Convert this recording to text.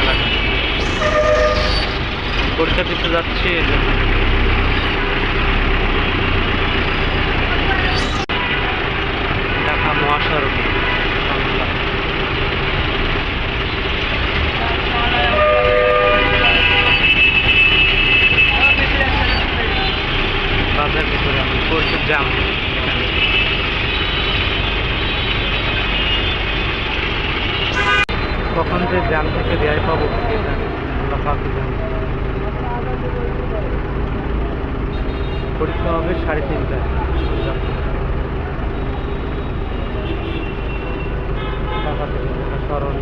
এলাকায়। পরীক্ষা দিতে যাচ্ছি ঢাকা মহাসড়ক। বাসের ভিতরে আমি প্রচুর জ্যাম কখন যে জ্যাম থেকে রেহাই পাবো? আমরা পাখি জানি পরীক্ষা হবে সাড়ে তিনটায়। সরণ